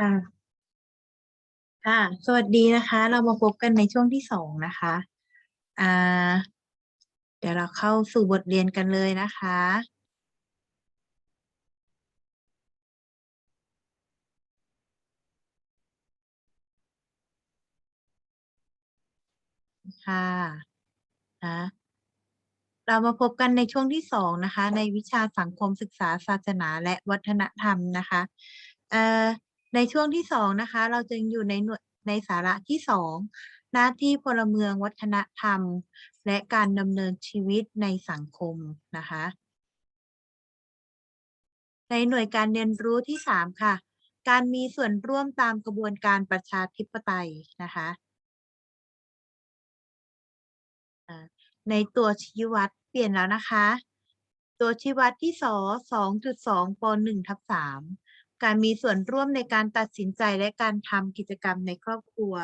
ค่ะ ค่ะ สวัสดีนะคะ เรามาพบกันในช่วงที่สองนะคะอ่าเดี๋ยวเราเข้าสู่บทเรียนกันเลยนะคะ ค่ะนะเรามาพบกันในช่วงที่สองนะคะ ในวิชาสังคมศึกษาศาสนาและวัฒนธรรมนะคะ เอ่อ ในช่วงที่สองนะคะ เราจึงอยู่ในหน่วยในสาระที่สองหน้าที่พลเมืองวัฒนธรรม และการดำเนินชีวิตในสังคมนะคะ ในหน่วยการเรียนรู้ที่สามค่ะ การมีส่วนร่วมตามกระบวนการประชาธิปไตยนะคะในตัวชี้วัดเปลี่ยนแล้วนะคะ ตัวชี้วัดที่สอสองจุดสองปหนึ่งทับสาม การมีส่วนร่วมในการตัดสินใจและการทำกิจกรรมในครอบครัว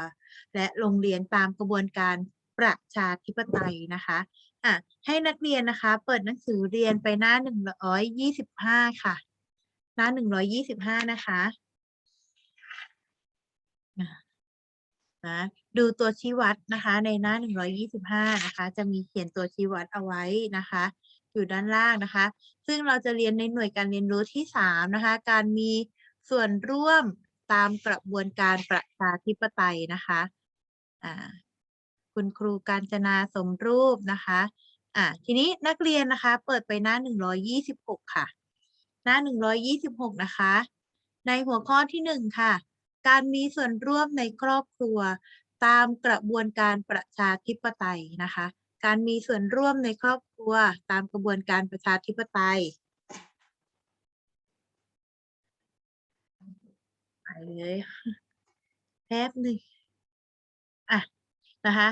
และโรงเรียนตามกระบวนการประชาธิปไตยนะคะอะให้นักเรียนนะคะ เปิดหนังสือเรียนไปหน้าหนึ่งร้อยยี่สิบห้าค่ะ หน้าหนึ่งร้อยยี่สิบห้านะคะอะนะดูตัวชี้วัดนะคะในหน้า 125 นะคะ จะมีเขียนตัวชี้วัดเอาไว้นะคะ อยู่ด้านล่างนะคะ ซึ่งเราจะเรียนในหน่วยการเรียนรู้ที่ 3 นะคะ การมีส่วนร่วมตามกระบวนการประชาธิปไตยนะคะอ่าคุณครูการจนาสมรูปนะคะอ่าทีนี้นักเรียนนะคะเปิดไปหน้า 126 ค่ะ หน้า 126 นะคะ ในหัวข้อที่หนึ่งค่ะ การมีส่วนร่วมในครอบครัวตามกระบวนการประชาธิปไตยนะคะ การมีส่วนร่วมในครอบครัวตามกระบวนการประชาธิปไตยไปเลยแป๊บหนึ่งอะนะคะ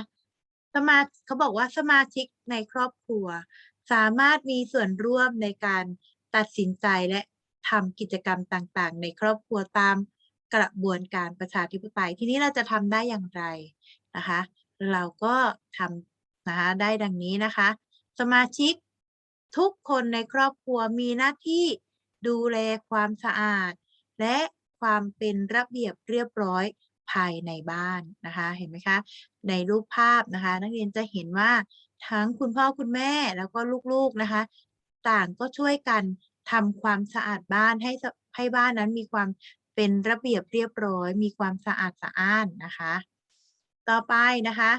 สมาเขาบอกว่าสมาชิกในครอบครัว สามารถมีส่วนร่วมในการตัดสินใจและทำกิจกรรมต่างๆ ในครอบครัวตามกระบวนการประชาธิปไตย ทีนี้เราจะทำได้อย่างไรนะคะ เราก็ทำ นะคะได้ดังนี้นะคะ สมาชิกทุกคนในครอบครัวมีหน้าที่ดูแลความสะอาด และความเป็นระเบียบเรียบร้อยภายในบ้านนะคะเห็นไหมคะในรูปภาพนะคะ นักเรียนจะเห็นว่าทั้งคุณพ่อคุณแม่แล้วก็ลูกๆนะคะ ต่างก็ช่วยกันทำความสะอาดบ้านให้ให้บ้านนั้นมีความเป็นระเบียบเรียบร้อย มีความสะอาดสะอ้านนะคะ ต่อไปนะคะ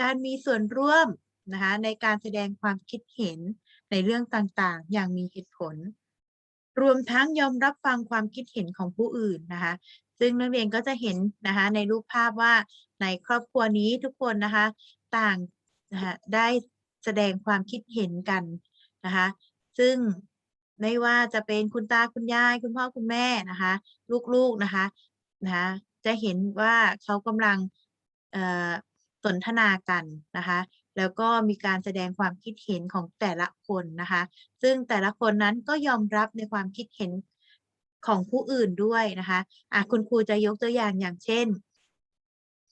การมีส่วนร่วมนะคะในการแสดงความคิดเห็นในเรื่องต่างๆ อย่างมีเหตุผล รวมทั้งยอมรับฟังความคิดเห็นของผู้อื่นนะคะ ซึ่งนักเรียนก็จะเห็นนะคะในรูปภาพว่าในครอบครัวนี้ทุกคนนะคะ ต่างนะคะได้แสดงความคิดเห็นกันนะคะ ซึ่งไม่ว่าจะเป็นคุณตาคุณยาย คุณพ่อคุณแม่นะคะ ลูกๆนะคะนะคะ จะเห็นว่าเขากำลังเอ่อ นทนากันนะคะ แล้วก็มีการแสดงความคิดเห็นของแต่ละคนนะคะ ซึ่งแต่ละคนนั้นก็ยอมรับในความคิดเห็นของผู้อื่นด้วยนะคะอะคุณครูจะยกตัวอย่างอย่างเช่น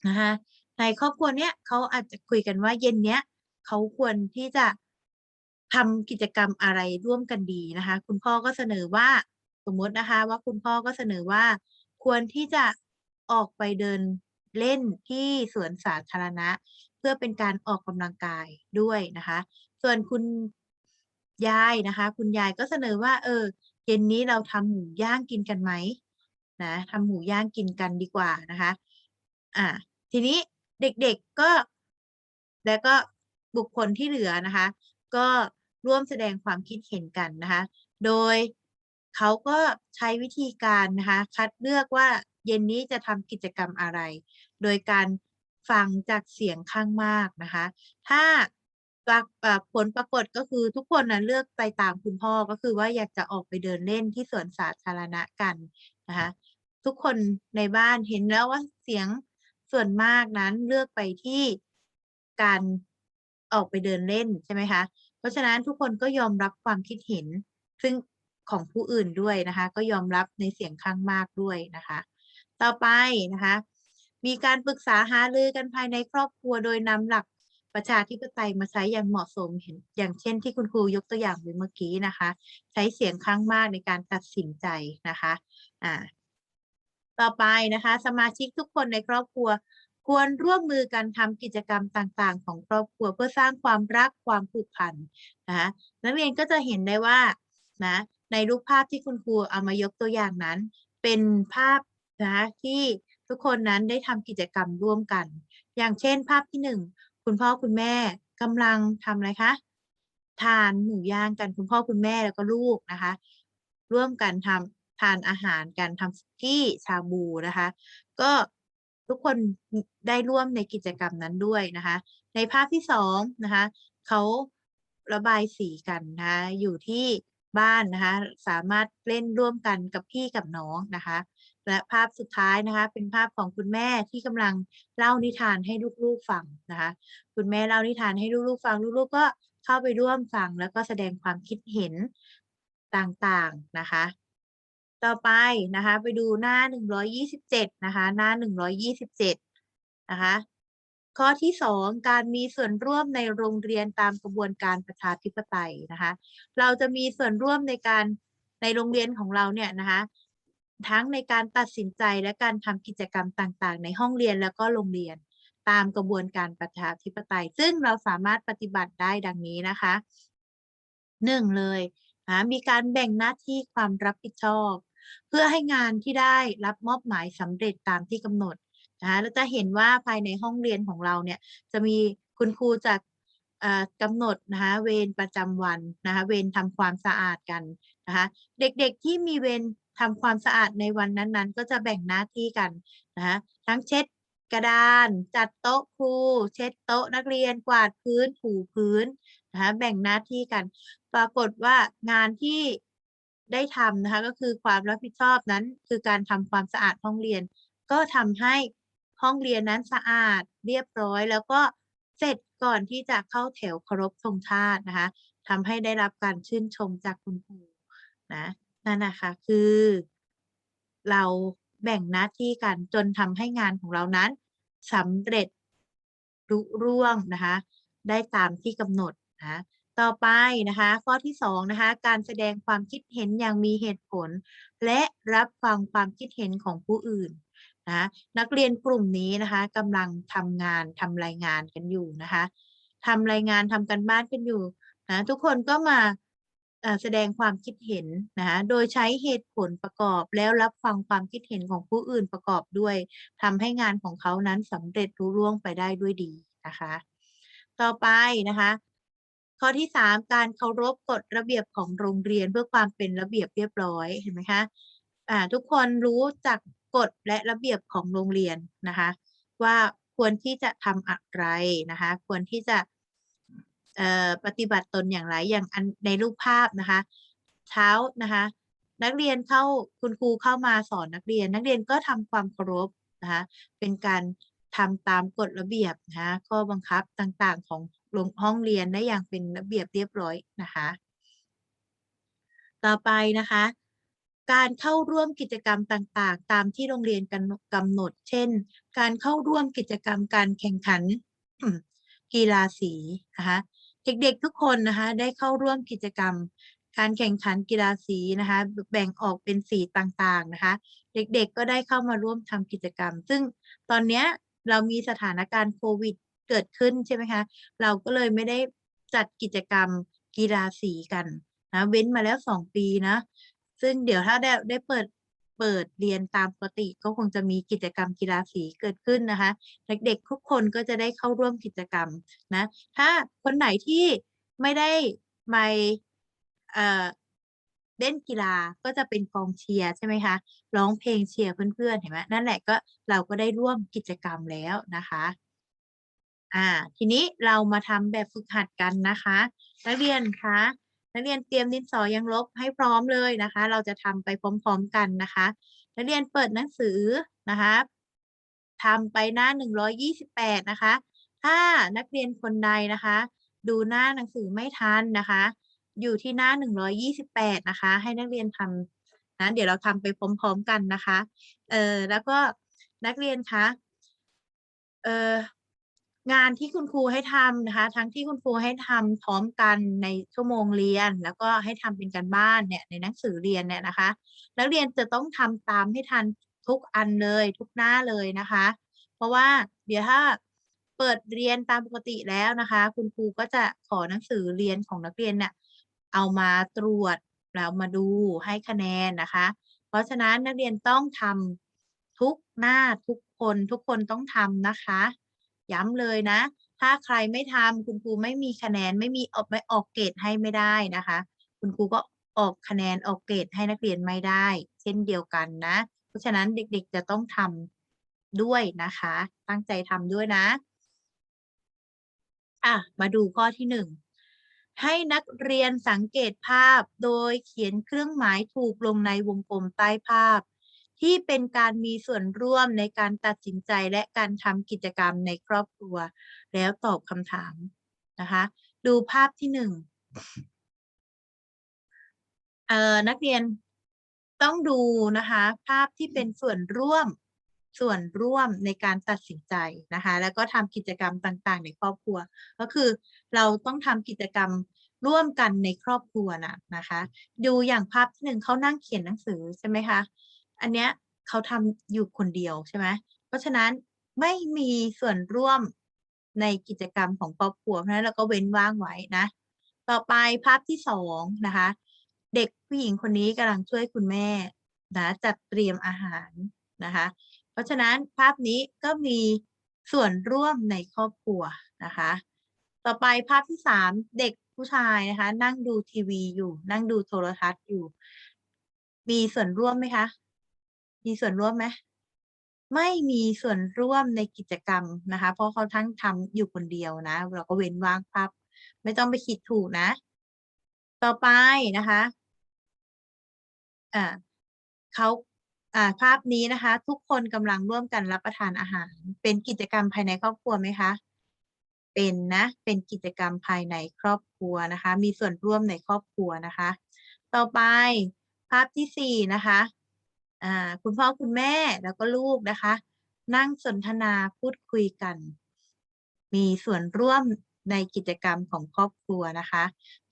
นะคะในครอบครัวเนี้ยเขาอาจจะคุยกันว่าเย็นเนี้ยเขาควรที่จะทำกิจกรรมอะไรร่วมกันดีนะคะ คุณพ่อก็เสนอว่าสมมตินะคะ ว่าคุณพ่อก็เสนอว่าควรที่จะออกไปเดิน เล่นที่สวนสาธารณะ เพื่อเป็นการออกกำลังกายด้วยนะคะ ส่วนคุณยายนะคะ คุณยายก็เสนอว่า เออเย็นนี้เราทำหมูย่างกินกันไหมนะทำหมูย่างกินกันดีกว่านะคะ อ่า ทีนี้เด็กๆก็ แล้วก็บุคคลที่เหลือนะคะ ก็ร่วมแสดงความคิดเห็นกันนะคะ โดยเขาก็ใช้วิธีการนะคะ คัดเลือกว่าเย็นนี้จะทำกิจกรรมอะไร โดยการฟังจากเสียงข้างมากนะคะ ถ้าผลปรากฏก็คือทุกคนนะเลือกไปตามคุณพ่อก็คือว่าอยากจะออกไปเดินเล่นที่สวนสาธารณะกันนะคะทุกคนในบ้านเห็นแล้วว่าเสียงส่วนมากนั้นเลือกไปที่การออกไปเดินเล่นใช่ไหมคะ เพราะฉะนั้นทุกคนก็ยอมรับความคิดเห็น ซึ่งของผู้อื่นด้วยนะคะ ก็ยอมรับในเสียงข้างมากด้วยนะคะ ต่อไปนะคะ มีการปรึกษาหารือกันภายในครอบครัวโดยนำหลักประชาธิปไตยมาใช้อย่างเหมาะสมเห็นอย่างเช่นที่คุณครูยกตัวอย่างไปเมื่อกี้นะคะ ใช้เสียงข้างมากในการตัดสินใจนะคะอ่าต่อไปนะคะ สมาชิกทุกคนในครอบครัว ควรร่วมมือกันทำกิจกรรมต่างๆ ของครอบครัวเพื่อสร้างความรักความผูกพันนะคะนักเรียนก็จะเห็นได้ว่านะในรูปภาพที่คุณครูเอามายกตัวอย่างนั้น เป็นภาพนะคะที่ ทุกคนนั้นได้ทำกิจกรรมร่วมกัน อย่างเช่นภาพที่หนึ่งคุณพ่อคุณแม่กำลังทำอะไรคะ ทานหมูย่างกันคุณพ่อคุณแม่แล้วก็ลูกนะคะ ร่วมกันทำทานอาหารกันทำสุกี้ชาบูนะคะ ก็ทุกคนได้ร่วมในกิจกรรมนั้นด้วยนะคะ ในภาพที่สองนะคะเขาระบายสีกันนะคะอยู่ที่บ้านนะคะ สามารถเล่นร่วมกันกับพี่กับน้องนะคะ และภาพสุดท้ายนะคะเป็นภาพของคุณแม่ที่กำลังเล่านิทานให้ลูกๆฟังนะคะคุณแม่เล่านิทานให้ลูกๆฟังลูกๆก็เข้าไปร่วมฟังแล้วก็แสดงความคิดเห็นต่างๆนะคะ ต่อไปนะคะไปดูหน้าหนึ่งร้อยยี่สิบเจ็ดนะคะหน้าหนึ่งร้อยยี่สิบเจ็ดนะคะข้อที่สองการมีส่วนร่วมในโรงเรียนตามกระบวนการประชาธิปไตยนะคะ เราจะมีส่วนร่วมในการในโรงเรียนของเราเนี่ยนะคะ ทั้งในการตัดสินใจและการทำกิจกรรมต่างๆ ในห้องเรียนแล้วก็โรงเรียน ตามกระบวนการประชาธิปไตย ซึ่งเราสามารถปฏิบัติได้ดังนี้นะคะหนึ่งเลยนะมีการแบ่งหน้าที่ความรับผิดชอบ เพื่อให้งานที่ได้รับมอบหมายสำเร็จตามที่กำหนดนะคะเราจะเห็นว่าภายในห้องเรียนของเราเนี่ยจะมีคุณครูจากกำหนดนะคะเวรประจำวันนะคะเวรทำความสะอาดกันนะคะเด็กๆที่มีเวร ทำความสะอาดในวันนั้นๆ ก็จะแบ่งหน้าที่กันนะคะทั้งเช็ดกระดาน จัดโต๊ะครู เช็ดโต๊ะนักเรียนกวาดพื้นถูพื้นนะคะแบ่งหน้าที่กัน ปรากฏว่างานที่ได้ทำนะคะก็คือความรับผิดชอบนั้น คือการทำความสะอาดห้องเรียน ก็ทำให้ห้องเรียนนั้นสะอาดเรียบร้อย แล้วก็เสร็จก่อนที่จะเข้าแถวเคารพธงชาตินะคะทำให้ได้รับการชื่นชมจากคุณครูนะ นั่นนะคะคือ เราแบ่งหน้าที่กันจนทำให้งานของเรานั้นสำเร็จรุร่วงนะคะ ได้ตามที่กำหนดนะต่อไปนะคะ ข้อที่สองนะคะ การแสดงความคิดเห็นอย่างมีเหตุผล และรับฟังความคิดเห็นของผู้อื่นนะนักเรียนกลุ่มนี้นะคะกำลังทำงานทำรายงานกันอยู่นะคะทำรายงานทำกันบ้านกันอยู่นะทุกคนก็มา แสดงความคิดเห็นนะคะโดยใช้เหตุผลประกอบแล้วรับฟังความคิดเห็นของผู้อื่นประกอบด้วยทำให้งานของเขานั้นสำเร็จรุ่ร่วงไปได้ด้วยดีนะคะ ต่อไปนะคะข้อที่สามการเคารพกฎระเบียบของโรงเรียนเพื่อความเป็นระเบียบเรียบร้อยเห็นไหมคะอ่าทุกคนรู้จักกฎและระเบียบของโรงเรียนนะคะ ว่าควรที่จะทำอะไรนะคะ ควรที่จะ ปฏิบัติตนอย่างไรอย่างในรูปภาพนะคะ เช้านะคะ นักเรียนเข้าคุณครูเข้ามาสอนนักเรียน นักเรียนก็ทำความเคารพนะคะเป็นการทำตามกฎระเบียบนะคะข้อบังคับต่างๆของห้องเรียนได้อย่างเป็นระเบียบเรียบร้อยนะคะ ต่อไปนะคะ การเข้าร่วมกิจกรรมต่างๆ ตามที่โรงเรียนกำหนด เช่น การเข้าร่วมกิจกรรมการแข่งขันกีฬาสีนะคะ เด็กๆทุกคนนะคะได้เข้าร่วมกิจกรรม การแข่งขันกีฬาสีนะคะแบ่งออกเป็นสีต่างๆนะคะ เด็กๆก็ได้เข้ามาร่วมทำกิจกรรม ซึ่งตอนนี้เรามีสถานการณ์โควิดเกิดขึ้นใช่ไหมคะเราก็เลยไม่ได้จัดกิจกรรมกีฬาสีกันนะเว้นมาแล้วสองปีนะซึ่งเดี๋ยวถ้าได้ได้เปิด เปิดเรียนตามปกติ ก็คงจะมีกิจกรรมกีฬาสีเกิดขึ้นนะคะ เด็กๆทุกคนก็จะได้เข้าร่วมกิจกรรมนะ ถ้าคนไหนที่ไม่ได้ไปเอ่อเล่นกีฬาก็จะเป็นกองเชียร์ใช่ไหมคะร้องเพลงเชียร์เพื่อนๆเห็นไหมนั่นแหละก็เราก็ได้ร่วมกิจกรรมแล้วนะคะอ่าทีนี้เรามาทำแบบฝึกหัดกันนะคะ นักเรียนคะ นักเรียนเตรียมดินสอยังลบให้พร้อมเลยนะคะ เราจะทำไปพร้อมๆกันนะคะ นักเรียนเปิดหนังสือนะคะทำไปหน้าหนึ่งร้อยยี่สิบแปดนะคะ ถ้านักเรียนคนใดนะคะ ดูหน้าหนังสือไม่ทันนะคะ อยู่ที่หน้าหนึ่งร้อยยี่สิบแปดนะคะ ให้นักเรียนทำนะเดี๋ยวเราทำไปพร้อมๆกันนะคะ เออแล้วก็นักเรียนคะเออ งานที่คุณครูให้ทำนะคะ ทั้งที่คุณครูให้ทำพร้อมกันในชั่วโมงเรียน แล้วก็ให้ทำเป็นการบ้านเนี่ยในหนังสือเรียนเนี่ยนะคะ นักเรียนจะต้องทำตามให้ทันทุกอันเลยทุกหน้าเลยนะคะ เพราะว่าเดี๋ยวถ้าเปิดเรียนตามปกติแล้วนะคะ คุณครูก็จะขอหนังสือเรียนของนักเรียนเนี่ยเอามาตรวจแล้วมาดูให้คะแนนนะคะ เพราะฉะนั้นนักเรียนต้องทำทุกหน้าทุกคนทุกคนต้องทำนะคะ ย้ำเลยนะ ถ้าใครไม่ทำคุณครูไม่มีคะแนนไม่มีออกไม่ออกเกรดให้ไม่ได้นะคะ คุณครูก็ออกคะแนนออกเกรดให้นักเรียนไม่ได้ เช่นเดียวกันนะ เพราะฉะนั้นเด็กๆจะต้องทำด้วยนะคะ ตั้งใจทำด้วยนะอะมาดูข้อที่หนึ่งให้นักเรียนสังเกตภาพโดยเขียนเครื่องหมายถูกลงในวงกลมใต้ภาพ ที่เป็นการมีส่วนร่วมในการตัดสินใจและการทำกิจกรรมในครอบครัว แล้วตอบคำถามนะคะ ดูภาพที่หนึ่งเอ่อนักเรียนต้องดูนะคะ ภาพที่เป็นส่วนร่วมส่วนร่วมในการตัดสินใจนะคะ แล้วก็ทำกิจกรรมต่างๆ ในครอบครัว ก็คือเราต้องทำกิจกรรมร่วมกันในครอบครัวนะนะคะ ดูอย่างภาพที่หนึ่งเขานั่งเขียนหนังสือใช่ไหมคะ อันเนี้ยเขาทำอยู่คนเดียวใช่ไหมเพราะฉะนั้นไม่มีส่วนร่วมในกิจกรรมของครอบครัวเพราะฉะนั้นเราก็เว้นว่างไว้นะ ต่อไปภาพที่สองนะคะ เด็กผู้หญิงคนนี้กำลังช่วยคุณแม่นะจัดเตรียมอาหารนะคะ เพราะฉะนั้นภาพนี้ก็มีส่วนร่วมในครอบครัวนะคะ ต่อไปภาพที่สามเด็กผู้ชายนะคะ นั่งดูทีวีอยู่ นั่งดูโทรทัศน์อยู่ มีส่วนร่วมไหมคะ มีส่วนร่วมไหมไม่มีส่วนร่วมในกิจกรรมนะคะ เพราะเขาทั้งทำอยู่คนเดียวนะ เราก็เว้นว่างภาพไม่ต้องไปคิดถูกนะ ต่อไปนะคะอ่าเขาอ่าภาพนี้นะคะ ทุกคนกำลังร่วมกันรับประทานอาหาร เป็นกิจกรรมภายในครอบครัวไหมคะเป็นนะ เป็นกิจกรรมภายในครอบครัวนะคะ มีส่วนร่วมในครอบครัวนะคะ ต่อไปภาพที่สี่นะคะ คุณพ่อคุณแม่แล้วก็ลูกนะคะ นั่งสนทนาพูดคุยกัน มีส่วนร่วมในกิจกรรมของครอบครัวนะคะ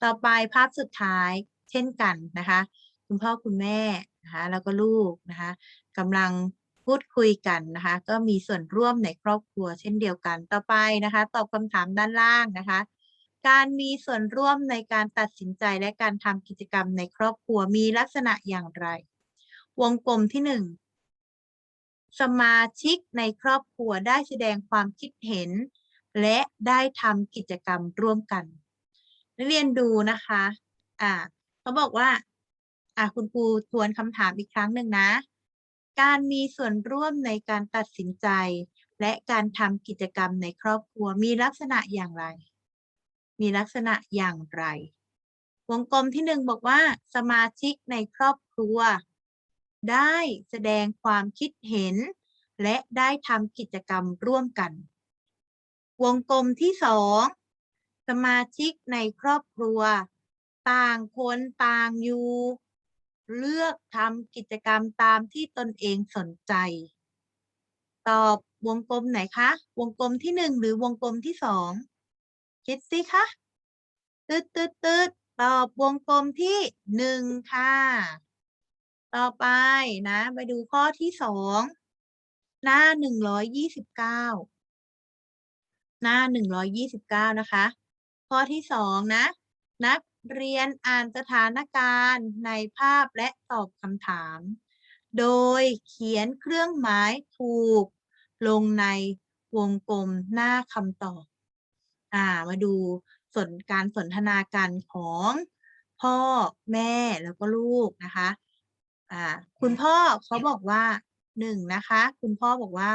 ต่อไปภาพสุดท้ายเช่นกันนะคะ คุณพ่อคุณแม่นะคะแล้วก็ลูกนะคะกำลังพูดคุยกันนะคะ ก็มีส่วนร่วมในครอบครัวเช่นเดียวกันต่อไปนะคะ ตอบคำถามด้านล่างนะคะ การมีส่วนร่วมในการตัดสินใจและการทำกิจกรรมในครอบครัวมีลักษณะอย่างไร วงกลมที่หนึ่งสมาชิกในครอบครัวได้แสดงความคิดเห็น และได้ทำกิจกรรมร่วมกัน นักเรียนดูนะคะ อ่าเขาบอกว่า อ่าคุณครูทวนคำถามอีกครั้งหนึ่งนะ การมีส่วนร่วมในการตัดสินใจ และการทำกิจกรรมในครอบครัวมีลักษณะอย่างไร มีลักษณะอย่างไร วงกลมที่หนึ่งบอกว่า สมาชิกในครอบครัว ได้แสดงความคิดเห็น และได้ทำกิจกรรมร่วมกัน วงกลมที่สองสมาชิกในครอบครัว ต่างคนต่างอยู่ เลือกทำกิจกรรมตามที่ตนเองสนใจ ตอบวงกลมไหนคะ วงกลมที่หนึ่งหรือวงกลมที่สองคิดสิคะตืดตืดตืดตอบวงกลมที่หนึ่งค่ะ ต่อไปนะ ไปดูข้อที่สองหน้าหนึ่งร้อยยี่สิบเก้าหน้าหนึ่งร้อยยี่สิบเก้านะคะ ข้อที่สองนะ นักเรียนอ่านสถานการณ์ในภาพและตอบคำถาม โดยเขียนเครื่องหมายถูก ลงในวงกลมหน้าคำตอบ อ่า มาดูสนการสนทนากันของพ่อแม่แล้วก็ลูกนะคะ อ่าคุณพ่อเขาบอกว่าหนึ่งนะคะ คุณพ่อบอกว่า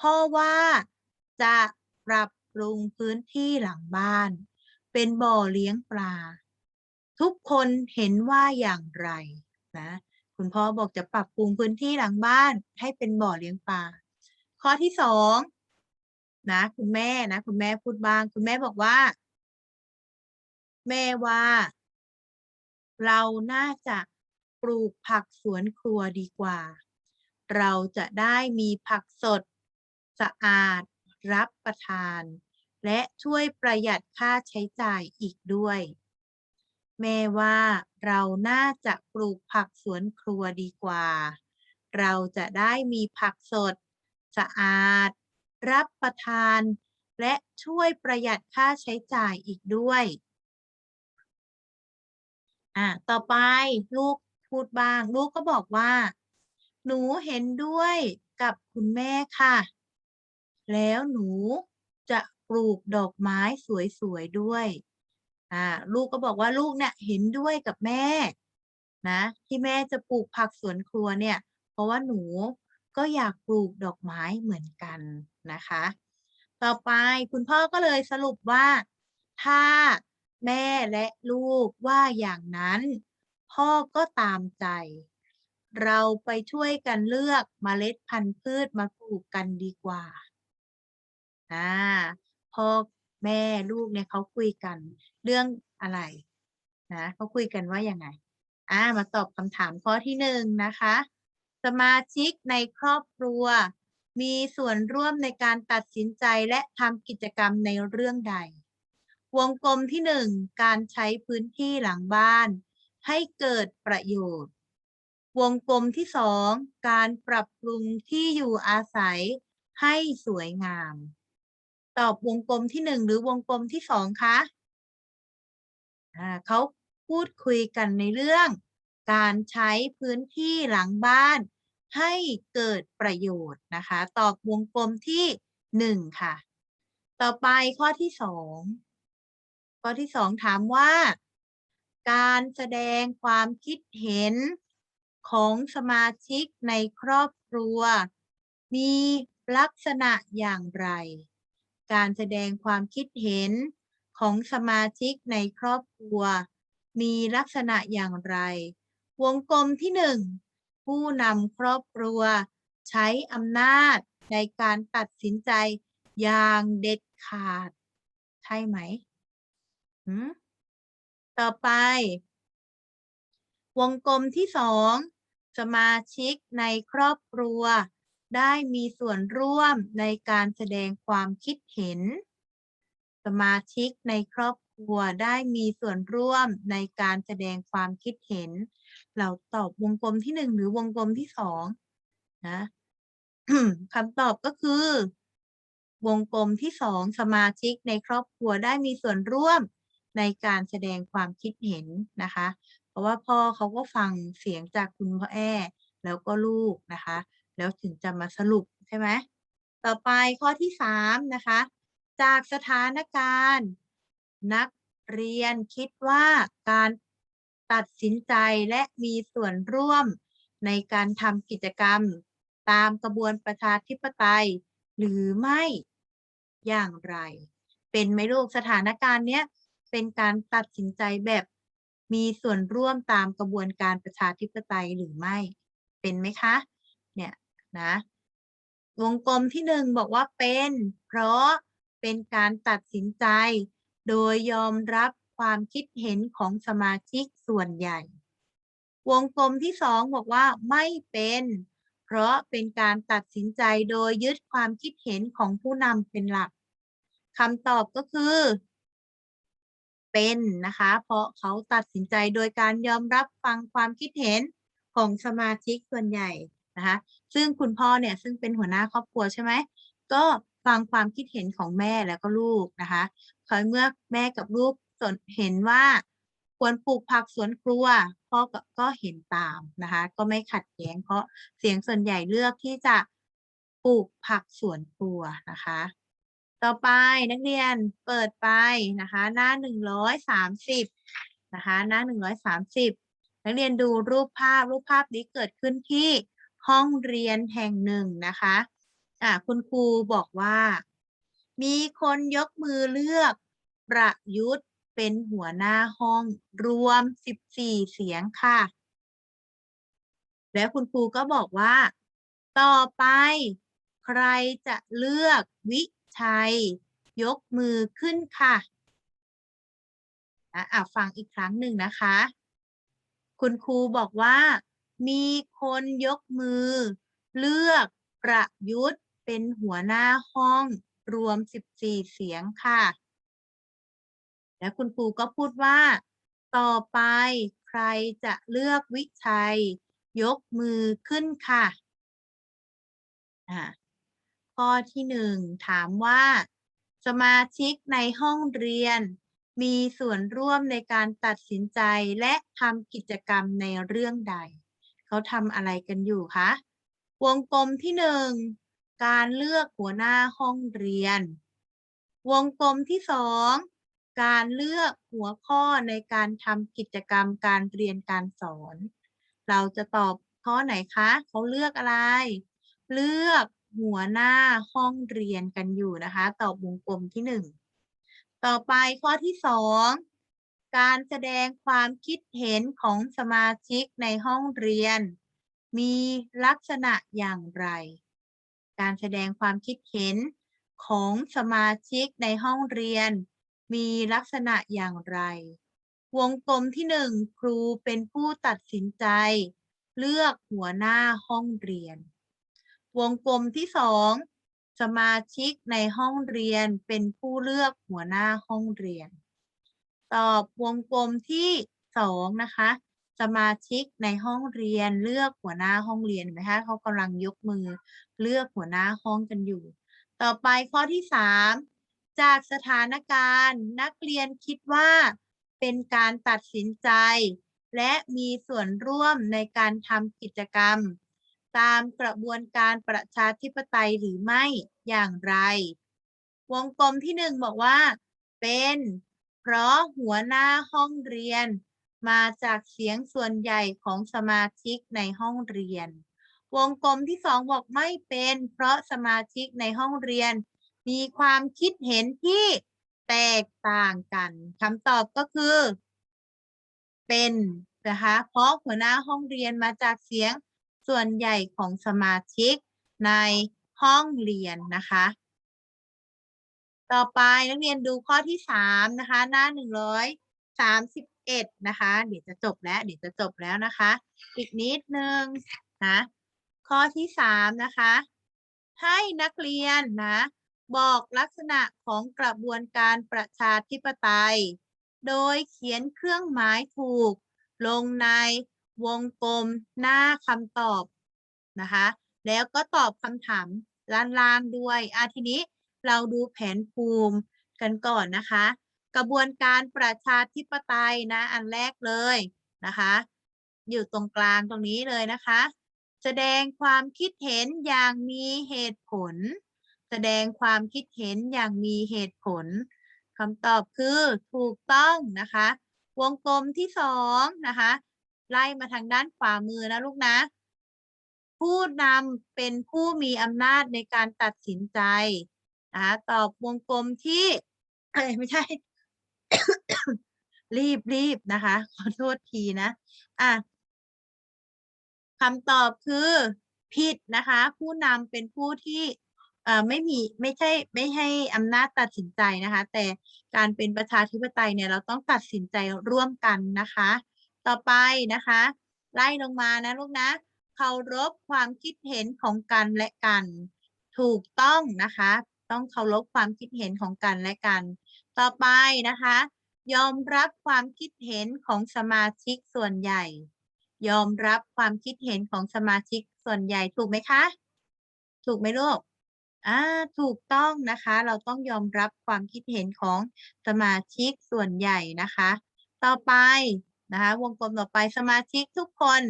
พ่อว่าจะปรับปรุงพื้นที่หลังบ้าน เป็นบ่อเลี้ยงปลา ทุกคนเห็นว่าอย่างไรนะ คุณพ่อบอกจะปรับปรุงพื้นที่หลังบ้านให้เป็นบ่อเลี้ยงปลาข้อที่สองนะคุณแม่นะคุณแม่พูดบ้าง คุณแม่บอกว่า แม่ว่า เราน่าจะ ปลูกผักสวนครัวดีกว่า เราจะได้มีผักสด สะอาด รับประทาน และช่วยประหยัดค่าใช้จ่ายอีกด้วย แม่ว่าเราน่าจะปลูกผักสวนครัวดีกว่า เราจะได้มีผักสด สะอาด รับประทาน และช่วยประหยัดค่าใช้จ่ายอีกด้วยอ่าต่อไปลูก พูดบ้าง ลูกก็บอกว่า หนูเห็นด้วยกับคุณแม่ค่ะ แล้วหนูจะปลูกดอกไม้สวยๆด้วยอ่าลูกก็บอกว่าลูกเนี่ยเห็นด้วยกับแม่ นะ ที่แม่จะปลูกผักสวนครัวเนี่ย เพราะว่าหนูก็อยากปลูกดอกไม้เหมือนกันนะคะ ต่อไปคุณพ่อก็เลยสรุปว่า ถ้าแม่และลูกว่าอย่างนั้น พ่อก็ตามใจ เราไปช่วยกันเลือกเมล็ดพันธุ์พืชมาปลูกกันดีกว่าอ่าพ่อแม่ลูกเนี่ยเขาคุยกันเรื่องอะไรนะเขาคุยกันว่าอยังไงอ่ามาตอบคำถามข้อที่หนึ่งนะคะ สมาชิกในครอบครัว มีส่วนร่วมในการตัดสินใจและทำกิจกรรมในเรื่องใด วงกลมที่หนึ่งการใช้พื้นที่หลังบ้าน ให้เกิดประโยชน์ วงกลมที่สองการปรับปรุงที่อยู่อาศัยให้สวยงาม ตอบวงกลมที่หนึ่งหรือวงกลมที่สองคะอ่าเขาพูดคุยกันในเรื่อง การใช้พื้นที่หลังบ้าน ให้เกิดประโยชน์นะคะ ตอบวงกลมที่หนึ่งค่ะ ต่อไปข้อที่สองข้อที่สองถามว่า การแสดงความคิดเห็นของสมาชิกในครอบครัว มีลักษณะอย่างไร การแสดงความคิดเห็นของสมาชิกในครอบครัว มีลักษณะอย่างไร วงกลมที่หนึ่งผู้นำครอบครัว ใช้อำนาจในการตัดสินใจอย่างเด็ดขาด ใช่ไหมหืม ต่อไป วงกลมที่สองสมาชิกในครอบครัว ได้มีส่วนร่วมในการแสดงความคิดเห็น สมาชิกในครอบครัวได้มีส่วนร่วมในการแสดงความคิดเห็น เราตอบวงกลมที่หนึ่งหรือวงกลมที่สองนะคำตอบก็คือ วงกลมที่สองสมาชิกในครอบครัวได้มีส่วนร่วม ในการแสดงความคิดเห็นนะคะ เพราะว่าพ่อเขาก็ฟังเสียงจากคุณพ่อแอ้แล้วก็ลูกนะคะ แล้วถึงจะมาสรุปใช่ไหมต่อไปข้อที่สามนะคะ จากสถานการณ์ นักเรียนคิดว่าการตัดสินใจและมีส่วนร่วมในการทำกิจกรรมตามกระบวนประชาธิปไตย หรือไม่อย่างไร เป็นไหมลูกสถานการณ์เนี้ย เป็นการตัดสินใจแบบมีส่วนร่วมตามกระบวนการประชาธิปไตยหรือไม่ เป็นไหมคะ เนี่ยนะ วงกลมที่หนึ่งบอกว่าเป็น เพราะเป็นการตัดสินใจ โดยยอมรับความคิดเห็นของสมาชิกส่วนใหญ่ วงกลมที่สองบอกว่าไม่เป็น เพราะเป็นการตัดสินใจโดยยึดความคิดเห็นของผู้นำเป็นหลักคำตอบก็คือ เป็นนะคะ เพราะเขาตัดสินใจโดยการยอมรับฟังความคิดเห็นของสมาชิกส่วนใหญ่นะคะ ซึ่งคุณพ่อเนี่ยซึ่งเป็นหัวหน้าครอบครัวใช่ไหมก็ฟังความคิดเห็นของแม่แล้วก็ลูกนะคะคอยเมื่อแม่กับลูกสนเห็นว่าควรปลูกผักสวนครัวพ่อก็ก็เห็นตามนะคะ ก็ไม่ขัดแย้งเพราะเสียงส่วนใหญ่เลือกที่จะปลูกผักสวนครัวนะคะ ต่อไปนักเรียนเปิดไปนะคะ หน้าหนึ่งร้อยสามสิบนะคะหน้าหนึ่งร้อยสามสิบนักเรียนดูรูปภาพรูปภาพนี้เกิดขึ้นที่ห้องเรียนแห่งหนึ่งนะคะอ่าคุณครูบอกว่า มีคนยกมือเลือกประยุทธ์เป็นหัวหน้าห้องรวม14เสียงค่ะ แล้วคุณครูก็บอกว่า ต่อไปใครจะเลือกวิ ชัย ยกมือขึ้นค่ะอะฟังอีกครั้งหนึ่งนะคะ คุณครูบอกว่า มีคนยกมือ เลือกประยุทธ์เป็นหัวหน้าห้องรวม 14 เสียงค่ะ และคุณครูก็พูดว่า ต่อไปใครจะเลือกวิชัย ยกมือขึ้นค่ะอ่า ข้อที่หนึ่งถามว่า สมาชิกในห้องเรียน มีส่วนร่วมในการตัดสินใจและทำกิจกรรมในเรื่องใด เขาทำอะไรกันอยู่คะ วงกลมที่หนึ่งการเลือกหัวหน้าห้องเรียน วงกลมที่สองการเลือกหัวข้อในการทำกิจกรรมการเรียนการสอน เราจะตอบข้อไหนคะ เขาเลือกอะไร เลือก หัวหน้าห้องเรียนกันอยู่นะคะ ตอบวงกลมที่หนึ่งต่อไปข้อที่สองการแสดงความคิดเห็นของสมาชิกในห้องเรียน มีลักษณะอย่างไร การแสดงความคิดเห็นของสมาชิกในห้องเรียน มีลักษณะอย่างไร วงกลมที่หนึ่งครูเป็นผู้ตัดสินใจ เลือกหัวหน้าห้องเรียน วงกลมที่สองสมาชิกในห้องเรียนเป็นผู้เลือกหัวหน้าห้องเรียน ตอบวงกลมที่สองนะคะ สมาชิกในห้องเรียนเลือกหัวหน้าห้องเรียนไหมคะเขากำลังยกมือเลือกหัวหน้าห้องกันอยู่ ต่อไปข้อที่สามจากสถานการณ์นักเรียนคิดว่าเป็นการตัดสินใจ และมีส่วนร่วมในการทำกิจกรรม ตามกระบวนการประชาธิปไตยหรือไม่อย่างไร วงกลมที่หนึ่งบอกว่า เป็น เพราะหัวหน้าห้องเรียน มาจากเสียงส่วนใหญ่ของสมาชิกในห้องเรียน วงกลมที่สองบอกไม่เป็น เพราะสมาชิกในห้องเรียน มีความคิดเห็นที่แตกต่างกันคำตอบก็คือ เป็นนะคะเพราะหัวหน้าห้องเรียนมาจากเสียง ส่วนใหญ่ของสมาชิกในห้องเรียนนะคะ ต่อไปนักเรียนดูข้อที่สามนะคะ หน้าหนึ่งร้อยสามสิบเอ็ดนะคะ เดี๋ยวจะจบแล้ว เดี๋ยวจะจบแล้วนะคะ อีกนิดนึงนะข้อที่สามนะคะ ให้นักเรียนนะบอกลักษณะของกระบวนการประชาธิปไตย โดยเขียนเครื่องหมายถูก ลงใน วงกลมหน้าคำตอบนะคะ แล้วก็ตอบคำถามล่างๆด้วยอาทีนี้เราดูแผนภูมิกันก่อนนะคะ กระบวนการประชาธิปไตยนะอันแรกเลยนะคะ อยู่ตรงกลางตรงนี้เลยนะคะ แสดงความคิดเห็นอย่างมีเหตุผล แสดงความคิดเห็นอย่างมีเหตุผลคำตอบคือถูกต้องนะคะ วงกลมที่สองนะคะ ไล่มาทางด้านขวามือนะลูกนะ ผู้นำเป็นผู้มีอำนาจในการตัดสินใจนะคะตอบวงกลมที่ไม่ใช่ รีบรีบนะคะ ขอโทษทีนะ อะคำตอบคือ ผิดนะคะ ผู้นำเป็นผู้ที่เอ่อไม่มีไม่ใช่ไม่ให้อำนาจตัดสินใจนะคะ แต่การเป็นประชาธิปไตยเนี่ยเราต้องตัดสินใจร่วมกันนะคะ ต่อไปนะคะ ไล่ลงมานะลูกนะเคารพความคิดเห็นของกันและกัน ถูกต้องนะคะ ต้องเคารพความคิดเห็นของกันและกัน ต่อไปนะคะ ยอมรับความคิดเห็นของสมาชิกส่วนใหญ่ ยอมรับความคิดเห็นของสมาชิกส่วนใหญ่ถูกไหมคะ ถูกไหมลูกอ่าถูกต้องนะคะ เราต้องยอมรับความคิดเห็นของสมาชิกส่วนใหญ่นะคะ ต่อไป นะคะวงกลมต่อไปสมาชิกทุกคน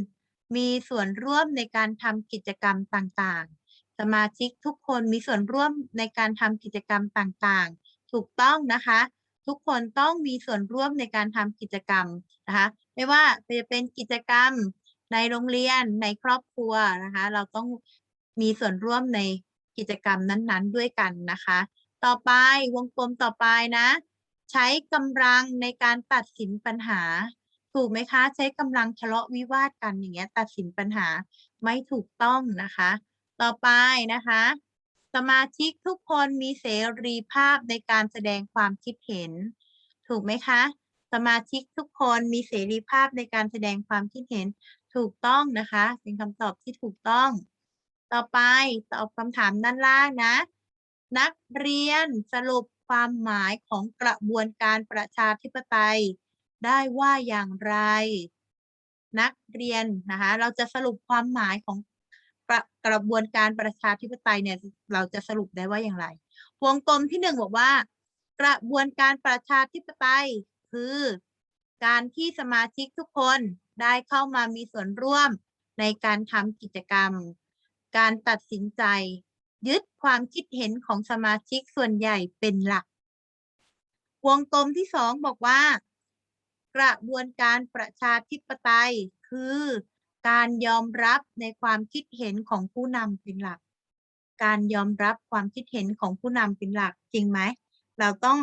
มีส่วนร่วมในการทำกิจกรรมต่างๆ สมาชิกทุกคนมีส่วนร่วมในการทำกิจกรรมต่างๆ ถูกต้องนะคะ ทุกคนต้องมีส่วนร่วมในการทำกิจกรรมนะคะไม่ว่าจะเป็นกิจกรรมในโรงเรียนในครอบครัวนะคะ เราต้องมีส่วนร่วมในกิจกรรมนั้นๆ ด้วยกันนะคะ ต่อไปวงกลมต่อไปนะ ใช้กำลังในการตัดสินปัญหา ถูกไหมคะ ใช้กำลังทะเลาะวิวาทกันอย่างเงี้ย ตัดสินปัญหาไม่ถูกต้องนะคะ ต่อไปนะคะ สมาชิกทุกคนมีเสรีภาพในการแสดงความคิดเห็น ถูกไหมคะ สมาชิกทุกคนมีเสรีภาพในการแสดงความคิดเห็นถูกต้องนะคะ เป็นคำตอบที่ถูกต้อง ต่อไปตอบคำถามด้านล่างนะ นักเรียนสรุปความหมายของกระบวนการประชาธิปไตย ได้ว่าอย่างไร นักเรียนนะคะเราจะสรุปความหมายของกระบวนการประชาธิปไตยเนี่ยเราจะสรุปได้ว่าอย่างไร วงกลมที่หนึ่งบอกว่า กระบวนการประชาธิปไตยคือการที่สมาชิกทุกคนได้เข้ามามีส่วนร่วมในการทำกิจกรรม การตัดสินใจ ยึดความคิดเห็นของสมาชิกส่วนใหญ่เป็นหลัก วงกลมที่สองบอกว่า กระบวนการประชาธิปไตยคือการยอมรับในความคิดเห็นของผู้นำเป็นหลัก การยอมรับความคิดเห็นของผู้นำเป็นหลักจริงไหม เราต้อง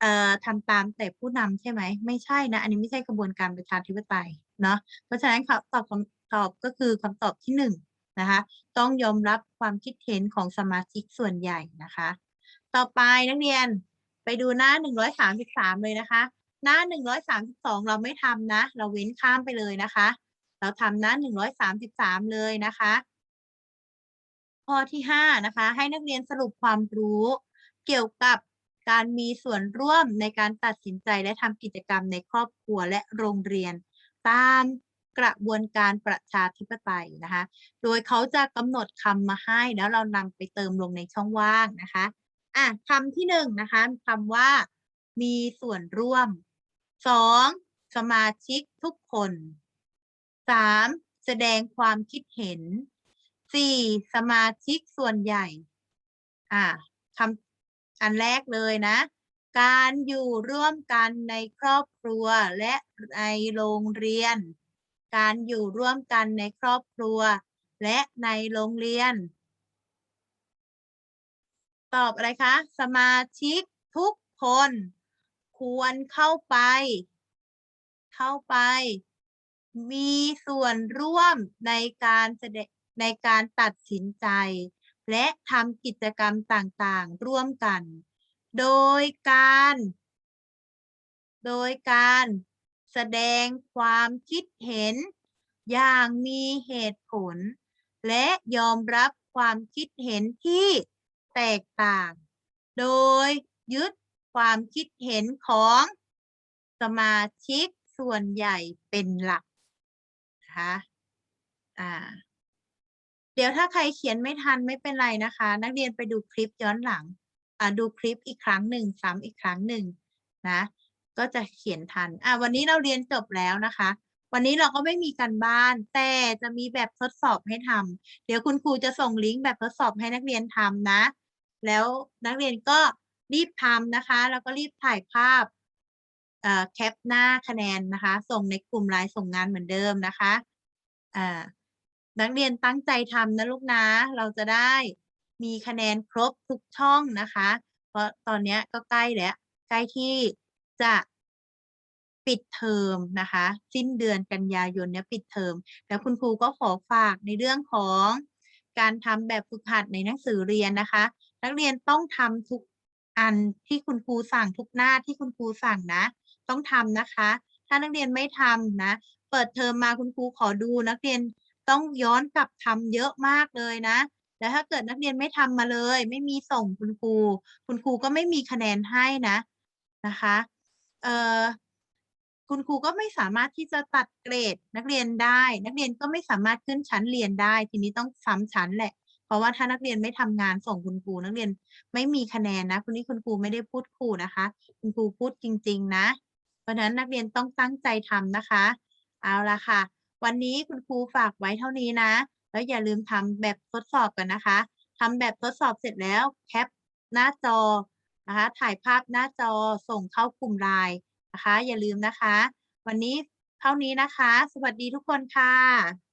เอ่อทำตามแต่ผู้นำใช่ไหม ไม่ใช่นะ อันนี้ไม่ใช่กระบวนการประชาธิปไตยเนาะ เพราะฉะนั้นคำตอบคำตอบก็คือคำตอบที่หนึ่งนะคะ ต้องยอมรับความคิดเห็นของสมาชิกส่วนใหญ่นะคะ ต่อไปนักเรียนไปดูหน้าหนึ่งร้อยสามสิบสามเลยนะคะ หน้าหนึ่งร้อยสามสิบสองเราไม่ทำนะ เราเว้นข้ามไปเลยนะคะ เราทำหน้าหนึ่งร้อยสามสิบสามเลยนะคะ ข้อที่ห้านะคะ ให้นักเรียนสรุปความรู้เกี่ยวกับการมีส่วนร่วมในการตัดสินใจและทำกิจกรรมในครอบครัวและโรงเรียน ตามกระบวนการประชาธิปไตยนะคะ โดยเขาจะกำหนดคำมาให้แล้วเรานำไปเติมลงในช่องว่างนะคะ อะคำที่หนึ่งนะคะคำว่ามีส่วนร่วม สองสมาชิกทุกคนสามแสดงความคิดเห็นสี่สมาชิกส่วนใหญ่ อ่าคำอันแรกเลยนะ การอยู่ร่วมกันในครอบครัวและในโรงเรียน การอยู่ร่วมกันในครอบครัว และในโรงเรียน ตอบอะไรคะ สมาชิกทุกคน ควรเข้าไป เข้าไป มีส่วนร่วมในการแสดงในการตัดสินใจ และทำกิจกรรมต่างๆ ร่วมกัน โดยการ โดยการแสดงความคิดเห็น อย่างมีเหตุผล และยอมรับความคิดเห็นที่แตกต่าง โดยยึด ความคิดเห็นของสมาชิกส่วนใหญ่เป็นหลักนะคะอ่า เดี๋ยวถ้าใครเขียนไม่ทันไม่เป็นไรนะคะ นักเรียนไปดูคลิปย้อนหลังอ่าดูคลิปอีกครั้งหนึ่งซ้ำอีกครั้งหนึ่งนะก็จะเขียนทัน อ่าวันนี้เราเรียนจบแล้วนะคะ วันนี้เราก็ไม่มีการบ้าน แต่จะมีแบบทดสอบให้ทำเดี๋ยวคุณครูจะส่งลิงก์แบบทดสอบให้นักเรียนทำนะ แล้วนักเรียนก็ รีบทำนะคะ แล้วก็รีบถ่ายภาพเอ่อแคปหน้าคะแนนนะคะ ส่งในกลุ่มไลน์ส่งงานเหมือนเดิมนะคะนักเรียนตั้งใจทำนะลูกนะ เราจะได้มีคะแนนครบทุกช่องนะคะ เพราะตอนนี้ก็ใกล้แล้ว ใกล้ที่จะปิดเทอมนะคะ สิ้นเดือนกันยายนเนี้ยปิดเทอมแล้วคุณครูก็ขอฝากในเรื่องของการทำแบบฝึกหัดในหนังสือเรียนนะคะ นักเรียนต้องทำทุก อันที่คุณครูสั่งทุกหน้าที่คุณครูสั่งนะ ต้องทำนะคะ ถ้านักเรียนไม่ทำนะ เปิดเทอมมาคุณครูขอดูนักเรียนต้องย้อนกลับทำเยอะมากเลยนะแล้วถ้าเกิดนักเรียนไม่ทำมาเลย ไม่มีส่งคุณครู คุณครูก็ไม่มีคะแนนให้นะนะคะเอ่อคุณครูก็ไม่สามารถที่จะตัดเกรดนักเรียนได้ นักเรียนก็ไม่สามารถขึ้นชั้นเรียนได้ ทีนี้ต้องซ้ำชั้นแหละ ราะว่าถ้านักเรียนไม่ทำงานส่งคุณครูนักเรียนไม่มีคะแนนนะคุณนี้คุณครูไม่ได้พูดขู่นะคะ คุณครูพูดจริง ๆ นะ เพราะฉะนั้นนักเรียนต้องตั้งใจทำนะคะ เอาละค่ะ วันนี้คุณครูฝากไว้เท่านี้นะ แล้วอย่าลืมทำแบบทดสอบกันนะคะทำแบบทดสอบเสร็จแล้วแคปหน้าจอนะคะถ่ายภาพหน้าจอส่งเข้ากลุ่มไลน์นะคะ อย่าลืมนะคะ วันนี้เท่านี้นะคะ สวัสดีทุกคนค่ะ